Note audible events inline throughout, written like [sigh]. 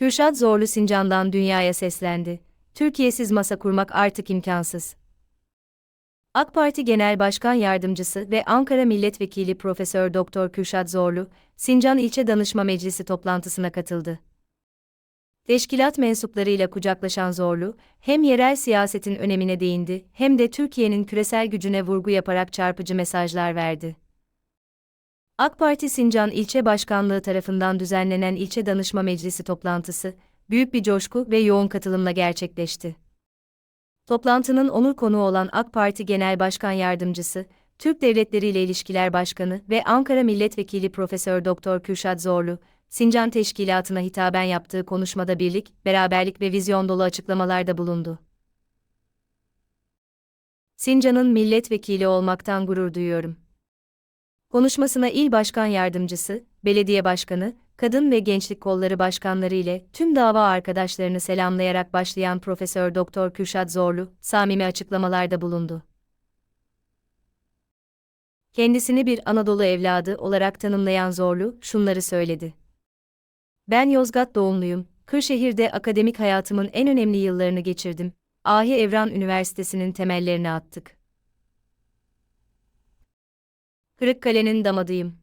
Kürşat Zorlu Sincan'dan dünyaya seslendi. Türkiye'siz masa kurmak artık imkansız. AK Parti Genel Başkan Yardımcısı ve Ankara Milletvekili Profesör Doktor Kürşat Zorlu, Sincan İlçe Danışma Meclisi toplantısına katıldı. Teşkilat mensuplarıyla kucaklaşan Zorlu, hem yerel siyasetin önemine değindi, hem de Türkiye'nin küresel gücüne vurgu yaparak çarpıcı mesajlar verdi. AK Parti Sincan İlçe Başkanlığı tarafından düzenlenen İlçe Danışma Meclisi toplantısı, büyük bir coşku ve yoğun katılımla gerçekleşti. Toplantının onur konuğu olan AK Parti Genel Başkan Yardımcısı, Türk Devletleri ile İlişkiler Başkanı ve Ankara Milletvekili Profesör Doktor Kürşat Zorlu, Sincan Teşkilatı'na hitaben yaptığı konuşmada birlik, beraberlik ve vizyon dolu açıklamalarda bulundu. Sincan'ın milletvekili olmaktan gurur duyuyorum. Konuşmasına İl Başkan Yardımcısı, Belediye Başkanı, Kadın ve Gençlik Kolları Başkanları ile tüm dava arkadaşlarını selamlayarak başlayan Profesör Doktor Kürşat Zorlu, samimi açıklamalarda bulundu. Kendisini bir Anadolu evladı olarak tanımlayan Zorlu, şunları söyledi. Ben Yozgat doğumluyum, Kırşehir'de akademik hayatımın en önemli yıllarını geçirdim. Ahi Evran Üniversitesi'nin temellerini attık. Kırıkkale'nin damadıyım.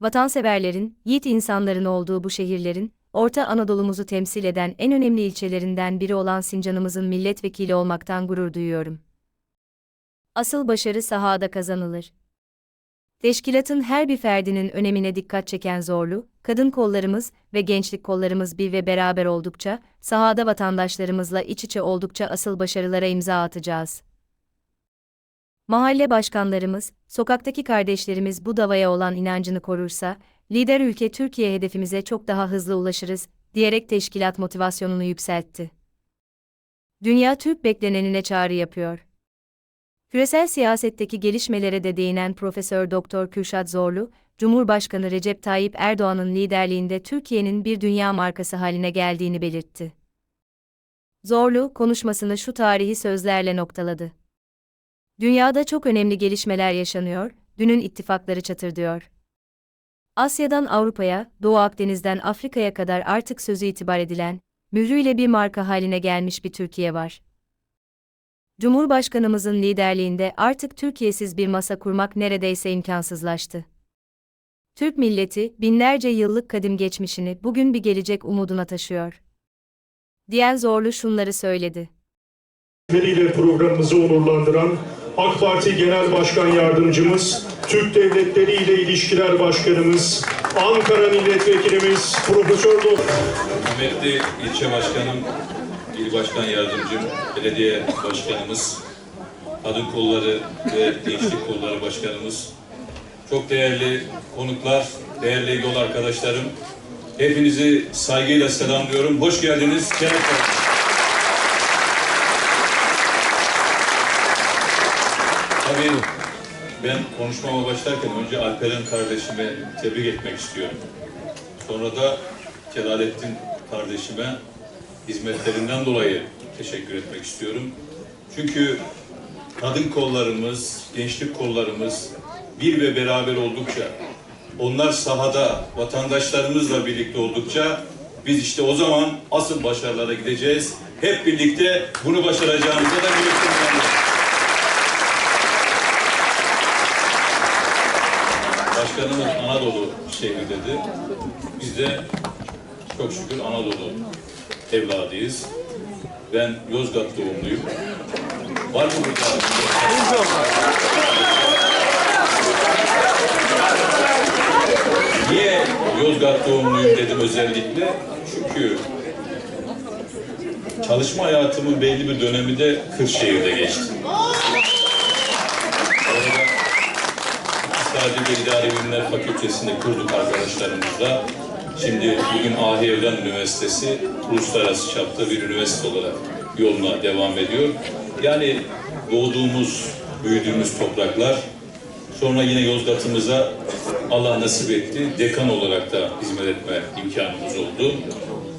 Vatanseverlerin, yiğit insanların olduğu bu şehirlerin, Orta Anadolu'muzu temsil eden en önemli ilçelerinden biri olan Sincan'ımızın milletvekili olmaktan gurur duyuyorum. Asıl başarı sahada kazanılır. Teşkilatın her bir ferdinin önemine dikkat çeken zorlu, kadın kollarımız ve gençlik kollarımız bir ve beraber oldukça, sahada vatandaşlarımızla iç içe oldukça asıl başarılara imza atacağız. Mahalle başkanlarımız, sokaktaki kardeşlerimiz bu davaya olan inancını korursa, lider ülke Türkiye hedefimize çok daha hızlı ulaşırız, diyerek teşkilat motivasyonunu yükseltti. Dünya Türk beklenenine çağrı yapıyor. Küresel siyasetteki gelişmelere de değinen Profesör Doktor Kürşat Zorlu, Cumhurbaşkanı Recep Tayyip Erdoğan'ın liderliğinde Türkiye'nin bir dünya markası haline geldiğini belirtti. Zorlu, konuşmasını şu tarihi sözlerle noktaladı. Dünyada çok önemli gelişmeler yaşanıyor, dünün ittifakları çatırdıyor. Asya'dan Avrupa'ya, Doğu Akdeniz'den Afrika'ya kadar artık sözü itibar edilen, mührüyle bir marka haline gelmiş bir Türkiye var. Cumhurbaşkanımızın liderliğinde artık Türkiye'siz bir masa kurmak neredeyse imkansızlaştı. Türk milleti, binlerce yıllık kadim geçmişini bugün bir gelecek umuduna taşıyor. Diyen Zorlu şunları söyledi. ile programımızı onurlandıran AK Parti Genel Başkan Yardımcımız, Türk Devletleri ile İlişkiler Başkanımız, Ankara Milletvekilimiz Profesör Doktor Kıymetli ilçe başkanım, il başkan yardımcım, belediye başkanımız, kadın kolları ve gençlik kolları başkanımız, çok değerli konuklar, değerli yol arkadaşlarım, hepinizi saygıyla selamlıyorum. Hoş geldiniz. Şeref Tabii ben konuşmama başlarken önce Alperen kardeşime tebrik etmek istiyorum. Sonra da Celalettin kardeşime hizmetlerinden dolayı teşekkür etmek istiyorum. Çünkü kadın kollarımız, gençlik kollarımız bir ve beraber oldukça, onlar sahada vatandaşlarımızla birlikte oldukça biz işte o zaman asıl başarılara gideceğiz. Hep birlikte bunu başaracağımıza da birlikte inanıyoruz. Başkanımız Anadolu şehri dedi. Biz de çok şükür Anadolu evladıyız. Ben Yozgat doğumluyum. Var mı burada? Niye Yozgat doğumluyum dedim özellikle? Çünkü çalışma hayatımın belli bir dönemi de Kırşehir'de geçti. Orada İktisadi ve İdari Bilimler Fakültesinde kurduk arkadaşlarımızla. Şimdi bugün Ahi Evren Üniversitesi uluslararası çapta bir üniversite olarak yoluna devam ediyor. Yani doğduğumuz, büyüdüğümüz topraklar sonra yine Yozgat'ımıza Allah nasip etti. Dekan olarak da hizmet etme imkanımız oldu.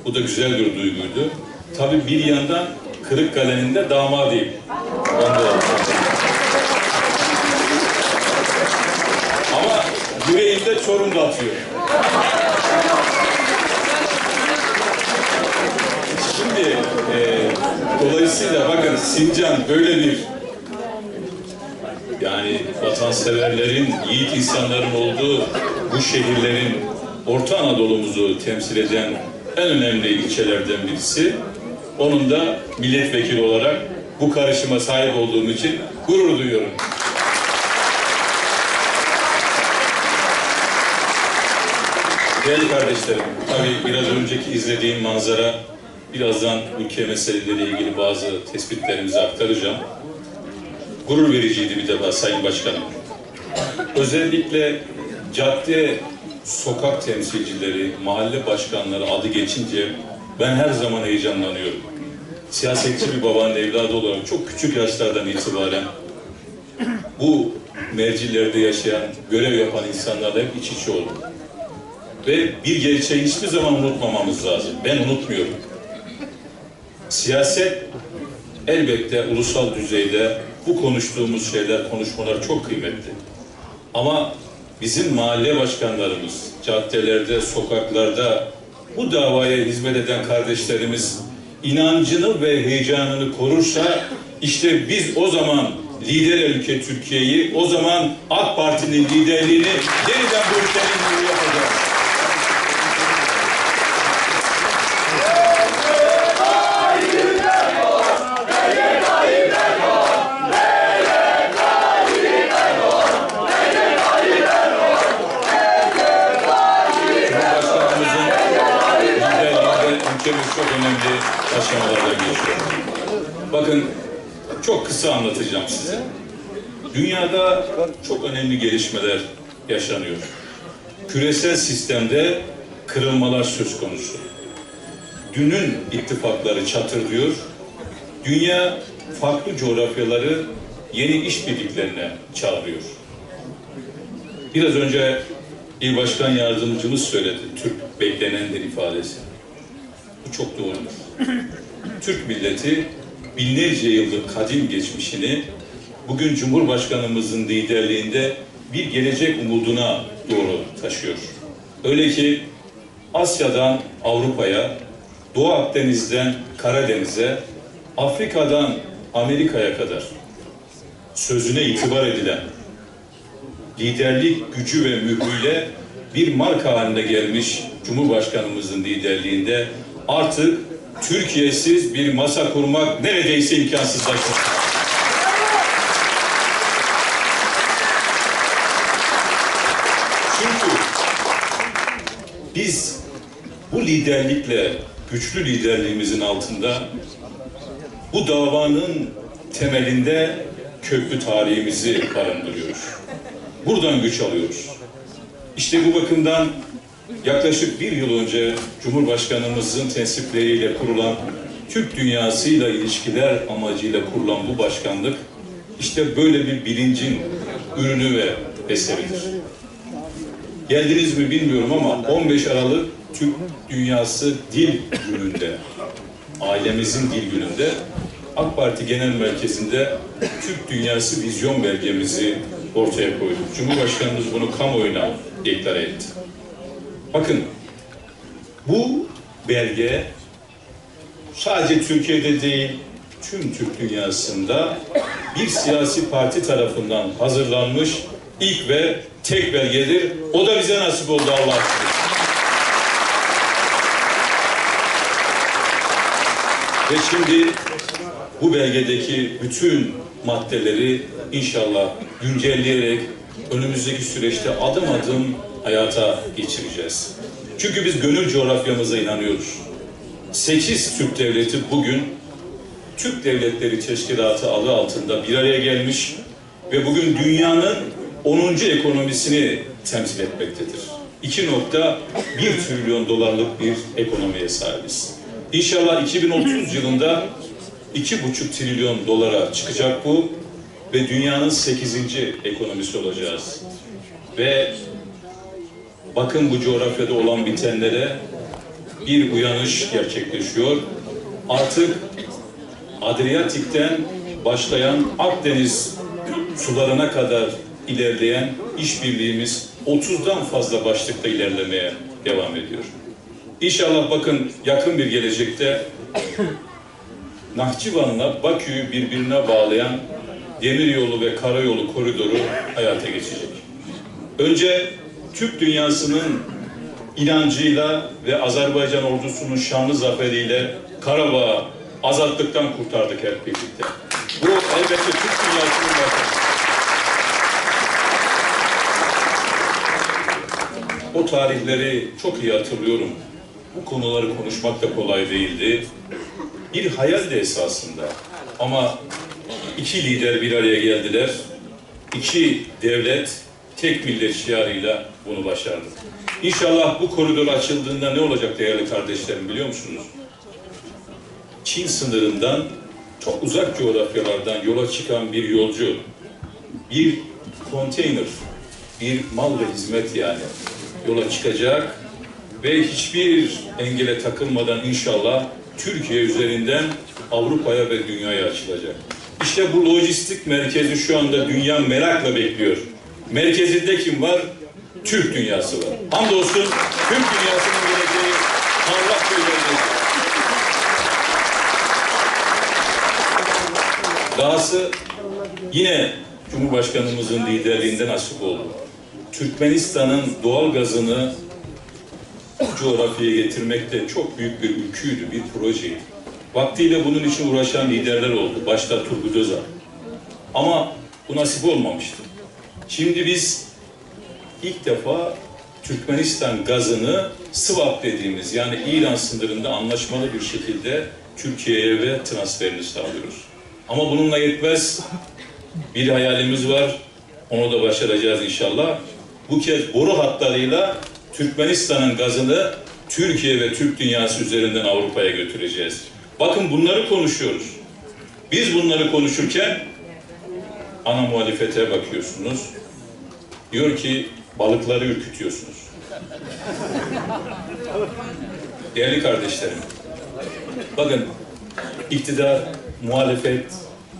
Bu da güzel bir duyguydu. Tabii bir yandan Kırıkkale'nin de damadıyım. Ben de yüreğimde Çorum'da atıyor. Şimdi e, dolayısıyla bakın Sincan böyle bir yani vatanseverlerin, yiğit insanların olduğu bu şehirlerin Orta Anadolu'muzu temsil eden en önemli ilçelerden birisi. Onun da milletvekili olarak bu karışıma sahip olduğum için gurur duyuyorum. Değerli kardeşlerim, tabii biraz önceki izlediğim manzara, birazdan ülke meseleleriyle ilgili bazı tespitlerimizi aktaracağım. Gurur vericiydi bir defa Sayın Başkanım. Özellikle cadde, sokak temsilcileri, mahalle başkanları adı geçince ben her zaman heyecanlanıyorum. Siyasetçi bir babanın evladı olarak çok küçük yaşlardan itibaren bu mercilerde yaşayan, görev yapan insanlarla hep iç içe oldum. Ve bir gerçeği hiçbir zaman unutmamamız lazım. Ben unutmuyorum. Siyaset elbette ulusal düzeyde bu konuştuğumuz şeyler, konuşmalar çok kıymetli. Ama bizim mahalle başkanlarımız, caddelerde, sokaklarda bu davaya hizmet eden kardeşlerimiz inancını ve heyecanını korursa işte biz o zaman lider ülke Türkiye'yi, o zaman AK Parti'nin liderliğini yeniden bu ülkenin yapacağız. Bakın çok kısa anlatacağım size. Dünyada çok önemli gelişmeler yaşanıyor. Küresel sistemde kırılmalar söz konusu. Dünün ittifakları çatırdıyor. Dünya farklı coğrafyaları yeni işbirliklerine çağırıyor. Biraz önce İl Başkan Yardımcımız söyledi. Türk beklenendir ifadesi. Bu çok doğrudur. Türk milleti binlerce yıllık kadim geçmişini bugün Cumhurbaşkanımızın liderliğinde bir gelecek umuduna doğru taşıyor. Öyle ki Asya'dan Avrupa'ya, Doğu Akdeniz'den Karadeniz'e, Afrika'dan Amerika'ya kadar sözüne itibar edilen liderlik gücü ve mührüyle bir marka haline gelmiş Cumhurbaşkanımızın liderliğinde artık Türkiye'siz bir masa kurmak neredeyse imkansızlaştı. Çünkü biz bu liderlikle, güçlü liderliğimizin altında bu davanın temelinde köklü tarihimizi barındırıyoruz. Buradan güç alıyoruz. İşte bu bakımdan yaklaşık bir yıl önce Cumhurbaşkanımızın tensipleriyle kurulan Türk dünyasıyla ilişkiler amacıyla kurulan bu başkanlık işte böyle bir bilincin ürünü ve eseridir. Geldiniz mi bilmiyorum ama 15 Aralık Türk Dünyası Dil Günü'nde, ailemizin dil gününde AK Parti Genel Merkezi'nde Türk Dünyası Vizyon belgemizi ortaya koyduk. Cumhurbaşkanımız bunu kamuoyuna deklare etti. Bakın bu belge sadece Türkiye'de değil tüm Türk dünyasında bir siyasi parti tarafından hazırlanmış ilk ve tek belgedir. O da bize nasip oldu Allah. Ve şimdi bu belgedeki bütün maddeleri inşallah güncelleyerek önümüzdeki süreçte adım adım hayata geçireceğiz. Çünkü biz gönül coğrafyamıza inanıyoruz. Sekiz Türk devleti bugün Türk Devletleri Teşkilatı adı altında bir araya gelmiş ve bugün dünyanın 10. ekonomisini temsil etmektedir. 2.1 trilyon dolarlık bir ekonomiye sahibiz. İnşallah 2030 yılında 2,5 trilyon dolara çıkacak bu ve dünyanın 8. ekonomisi olacağız. Ve bakın bu coğrafyada olan bitenlere bir uyanış gerçekleşiyor. Artık Adriyatik'ten başlayan Akdeniz sularına kadar ilerleyen işbirliğimiz 30'dan fazla başlıkta ilerlemeye devam ediyor. İnşallah bakın yakın bir gelecekte Nahçıvan'la Bakü'yü birbirine bağlayan demiryolu ve karayolu koridoru hayata geçecek. Önce Türk dünyasının inancıyla ve Azerbaycan ordusunun şanlı zaferiyle Karabağ'ı azatlıktan kurtardık hep birlikte. Bu elbette Türk dünyasının başarısı. O tarihleri çok iyi hatırlıyorum. Bu konuları konuşmak da kolay değildi. Bir hayaldi esasında. Ama iki lider bir araya geldiler. İki devlet tek millet şiarıyla bunu başardı. İnşallah bu koridor açıldığında ne olacak değerli kardeşlerim biliyor musunuz? Çin sınırından çok uzak coğrafyalardan yola çıkan bir yolcu, bir konteyner, bir mal ve hizmet yani yola çıkacak ve hiçbir engele takılmadan inşallah Türkiye üzerinden Avrupa'ya ve dünyaya açılacak. İşte bu lojistik merkezi şu anda dünya merakla bekliyor. Merkezinde kim var? Türk dünyası var. Hamdolsun Türk dünyasının geleceği parlak gözlerinde. Dahası yine Cumhurbaşkanımızın liderliğinde nasip oldu. Türkmenistan'ın doğal gazını coğrafyaya getirmek de çok büyük bir ülküydü, bir projeydi. Vaktiyle bunun için uğraşan liderler oldu. Başta Turgut Özal. Ama bu nasip olmamıştı. Şimdi biz ilk defa Türkmenistan gazını swap dediğimiz yani İran sınırında anlaşmalı bir şekilde Türkiye'ye ve transferini sağlıyoruz. Ama bununla yetmez. Bir hayalimiz var. Onu da başaracağız inşallah. Bu kez boru hatlarıyla Türkmenistan'ın gazını Türkiye ve Türk dünyası üzerinden Avrupa'ya götüreceğiz. Bakın bunları konuşuyoruz. Biz bunları konuşurken ana muhalefete bakıyorsunuz. Diyor ki balıkları ürkütüyorsunuz. Değerli kardeşlerim, bakın iktidar, muhalefet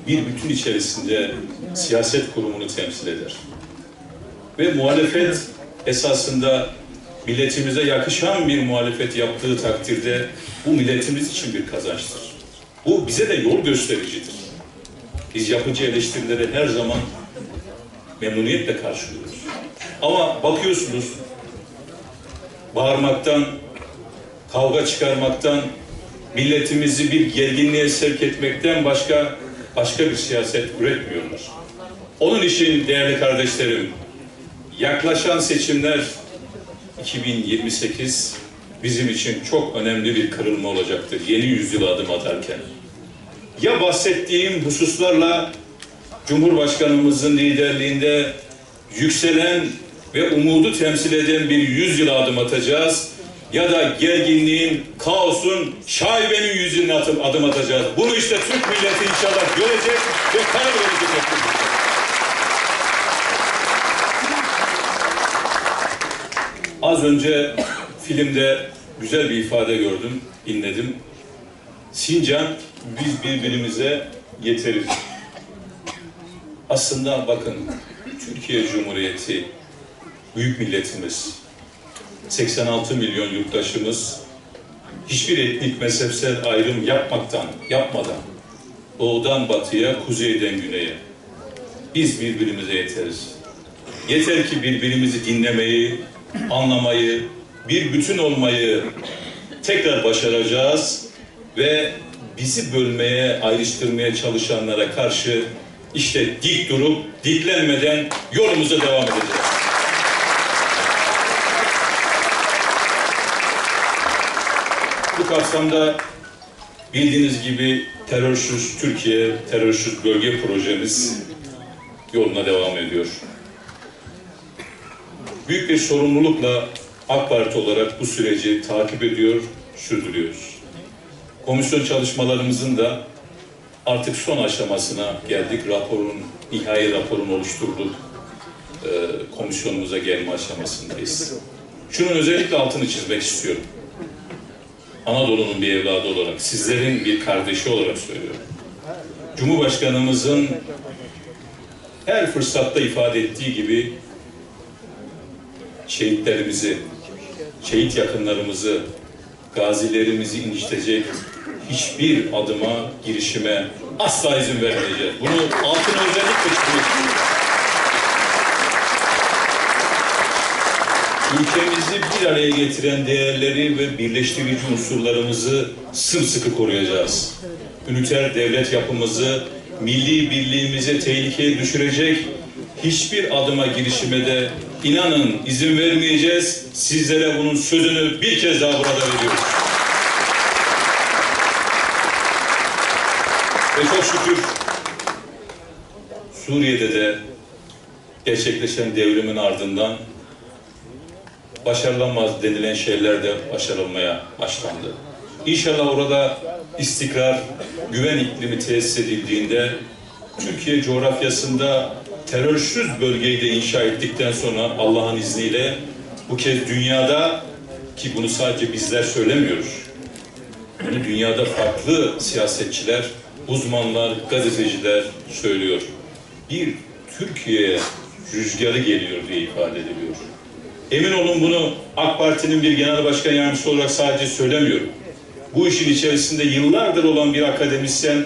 bir bütün içerisinde siyaset kurumunu temsil eder. Ve muhalefet esasında milletimize yakışan bir muhalefet yaptığı takdirde bu milletimiz için bir kazançtır. Bu bize de yol göstericidir. Biz yapıcı eleştirileri her zaman memnuniyetle karşılıyoruz. Ama bakıyorsunuz bağırmaktan, kavga çıkarmaktan, milletimizi bir gerginliğe sevk etmekten başka başka bir siyaset üretmiyorlar. Onun için değerli kardeşlerim, yaklaşan seçimler 2028 bizim için çok önemli bir kırılma olacaktır. Yeni yüzyıla adım atarken. Ya bahsettiğim hususlarla Cumhurbaşkanımızın liderliğinde yükselen ve umudu temsil eden bir yüzyıla adım atacağız ya da gerginliğin, kaosun, şaibenin yüzüne atıp adım atacağız. Bunu işte Türk milleti inşallah görecek ve karar verecek. Az önce filmde güzel bir ifade gördüm, dinledim. Sincan, biz birbirimize yeteriz. Aslında bakın, Türkiye Cumhuriyeti, büyük milletimiz, 86 milyon yurttaşımız, hiçbir etnik mezhepsel ayrım yapmaktan, yapmadan, doğudan batıya, kuzeyden güneye, biz birbirimize yeteriz. Yeter ki birbirimizi dinlemeyi, anlamayı, bir bütün olmayı tekrar başaracağız ve bizi bölmeye, ayrıştırmaya çalışanlara karşı işte dik durup diklenmeden yolumuza devam edeceğiz. Bu kapsamda bildiğiniz gibi terörsüz Türkiye, terörsüz bölge projemiz yoluna devam ediyor büyük bir sorumlulukla AK Parti olarak bu süreci takip ediyor, sürdürüyoruz. Komisyon çalışmalarımızın da artık son aşamasına geldik. Raporun, nihai raporun oluşturulduk. Ee, komisyonumuza gelme aşamasındayız. Şunun özellikle altını çizmek istiyorum. Anadolu'nun bir evladı olarak, sizlerin bir kardeşi olarak söylüyorum. Cumhurbaşkanımızın her fırsatta ifade ettiği gibi şehitlerimizi, şehit yakınlarımızı, gazilerimizi incitecek hiçbir adıma, girişime asla izin vermeyeceğiz. Bunu altına özellikle çiziyoruz. Ülkemizi bir araya getiren değerleri ve birleştirici unsurlarımızı sımsıkı koruyacağız. Üniter devlet yapımızı, milli birliğimizi tehlikeye düşürecek hiçbir adıma girişime de inanın izin vermeyeceğiz. Sizlere bunun sözünü bir kez daha burada veriyoruz. Çok şükür Suriye'de de gerçekleşen devrimin ardından başarılamaz denilen şeyler de başarılmaya başlandı. İnşallah orada istikrar, güven iklimi tesis edildiğinde Türkiye coğrafyasında terörsüz bölgeyi de inşa ettikten sonra Allah'ın izniyle bu kez dünyada ki bunu sadece bizler söylemiyoruz. Bunu dünyada farklı siyasetçiler, uzmanlar, gazeteciler söylüyor. Bir Türkiye rüzgarı geliyor diye ifade ediliyor. Emin olun bunu AK Parti'nin bir genel başkan yardımcısı olarak sadece söylemiyorum. Bu işin içerisinde yıllardır olan bir akademisyen,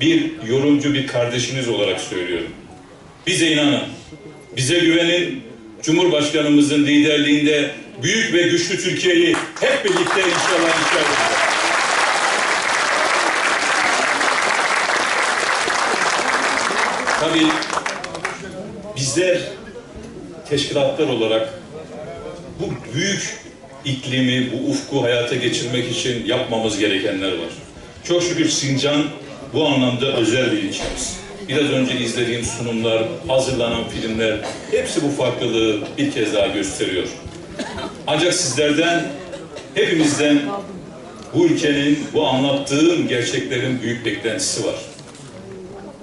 bir yorumcu, bir kardeşiniz olarak söylüyorum. Bize inanın, bize güvenin, Cumhurbaşkanımızın liderliğinde büyük ve güçlü Türkiye'yi hep birlikte inşallah inşa Tabii bizler teşkilatlar olarak bu büyük iklimi, bu ufku hayata geçirmek için yapmamız gerekenler var. Çok şükür Sincan bu anlamda özel bir ilçemiz. Biraz önce izlediğim sunumlar, hazırlanan filmler hepsi bu farklılığı bir kez daha gösteriyor. Ancak sizlerden, hepimizden bu ülkenin, bu anlattığım gerçeklerin büyük beklentisi var.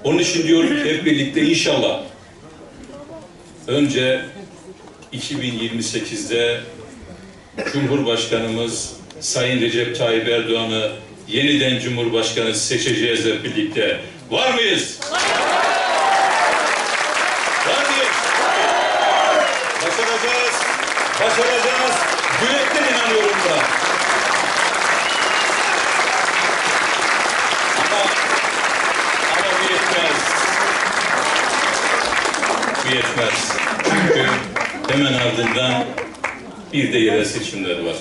Onun için diyorum ki hep birlikte inşallah önce 2028'de Cumhurbaşkanımız Sayın Recep Tayyip Erdoğan'ı yeniden Cumhurbaşkanı seçeceğiz hep birlikte. Var mıyız? Var mıyız? Başaracağız. Başaracağız. Yürekten inanıyorum da. Ama, ama bu yetmez. Bu yetmez. Çünkü hemen ardından bir de yerel seçimler var.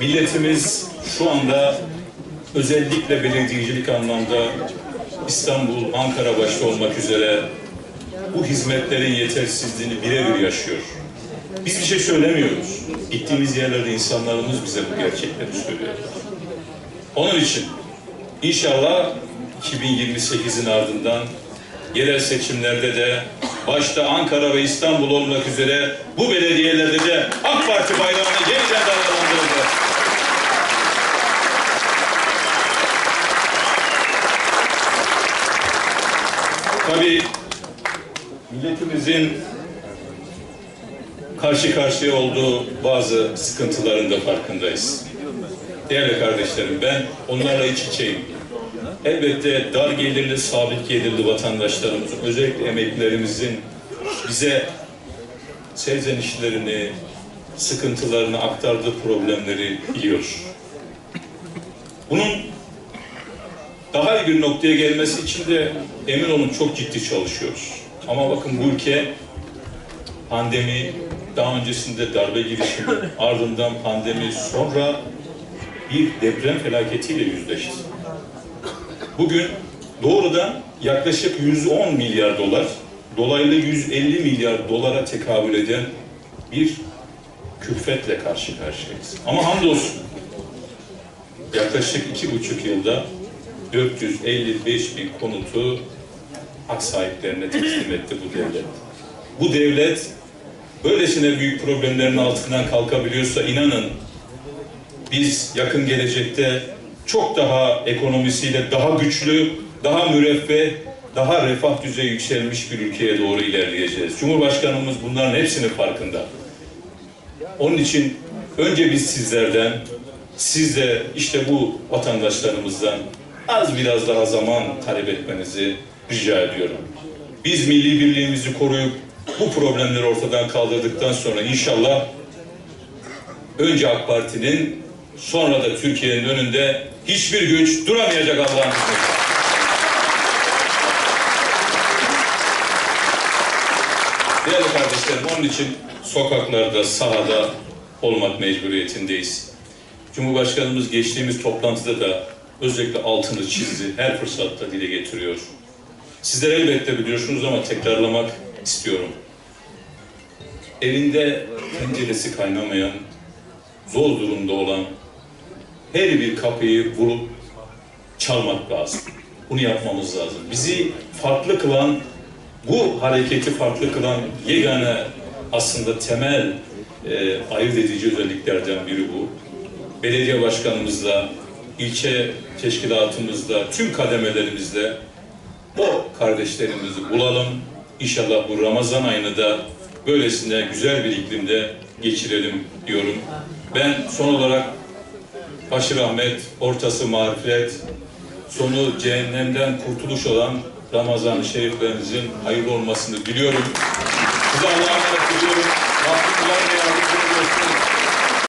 Milletimiz şu anda özellikle belediyecilik anlamda İstanbul, Ankara başta olmak üzere bu hizmetlerin yetersizliğini birebir yaşıyor. Biz bir şey söylemiyoruz. Gittiğimiz yerlerde insanlarımız bize bu gerçekleri söylüyorlar. Onun için inşallah 2028'in ardından yerel seçimlerde de başta Ankara ve İstanbul olmak üzere bu belediyelerde de AK Parti bayrağını yeniden dalgalandıracağız. Tabii milletimizin karşı karşıya olduğu bazı sıkıntıların da farkındayız. Değerli kardeşlerim ben onlarla iç içeyim. Elbette dar gelirli, sabit gelirli vatandaşlarımızın, özellikle emeklilerimizin bize serzenişlerini, sıkıntılarını aktardığı problemleri biliyoruz. Bunun daha iyi bir noktaya gelmesi için de emin olun çok ciddi çalışıyoruz. Ama bakın bu ülke pandemi, daha öncesinde darbe girişimi, [laughs] ardından pandemi, sonra bir deprem felaketiyle yüzleşti. Bugün doğrudan yaklaşık 110 milyar dolar, dolaylı 150 milyar dolara tekabül eden bir külfetle karşı karşıyayız. Ama hamdolsun yaklaşık iki buçuk yılda 455 bin konutu hak sahiplerine teslim etti bu devlet. Bu devlet böylesine büyük problemlerin altından kalkabiliyorsa inanın biz yakın gelecekte çok daha ekonomisiyle daha güçlü, daha müreffeh, daha refah düzeyi yükselmiş bir ülkeye doğru ilerleyeceğiz. Cumhurbaşkanımız bunların hepsinin farkında. Onun için önce biz sizlerden, siz de işte bu vatandaşlarımızdan az biraz daha zaman talep etmenizi rica ediyorum. Biz milli birliğimizi koruyup bu problemleri ortadan kaldırdıktan sonra inşallah önce AK Parti'nin Sonra da Türkiye'nin önünde hiçbir güç duramayacak Allah'ın izniyle. Değerli kardeşlerim, onun için sokaklarda, sahada olmak mecburiyetindeyiz. Cumhurbaşkanımız geçtiğimiz toplantıda da özellikle altını çizdi, her fırsatta dile getiriyor. Sizler elbette biliyorsunuz ama tekrarlamak istiyorum. Evinde tenceresi kaynamayan, zor durumda olan her bir kapıyı vurup çalmak lazım. Bunu yapmamız lazım. Bizi farklı kılan, bu hareketi farklı kılan yegane aslında temel e, ayırt edici özelliklerden biri bu. Belediye başkanımızla, ilçe teşkilatımızda, tüm kademelerimizde o kardeşlerimizi bulalım. İnşallah bu Ramazan ayını da böylesine güzel bir iklimde geçirelim diyorum. Ben son olarak başı rahmet, ortası marifet, sonu cehennemden kurtuluş olan Ramazan-ı Şeriflerimizin hayırlı olmasını diliyorum. Size Allah'a emanet ediyorum. Rabbim yardımcı olsun.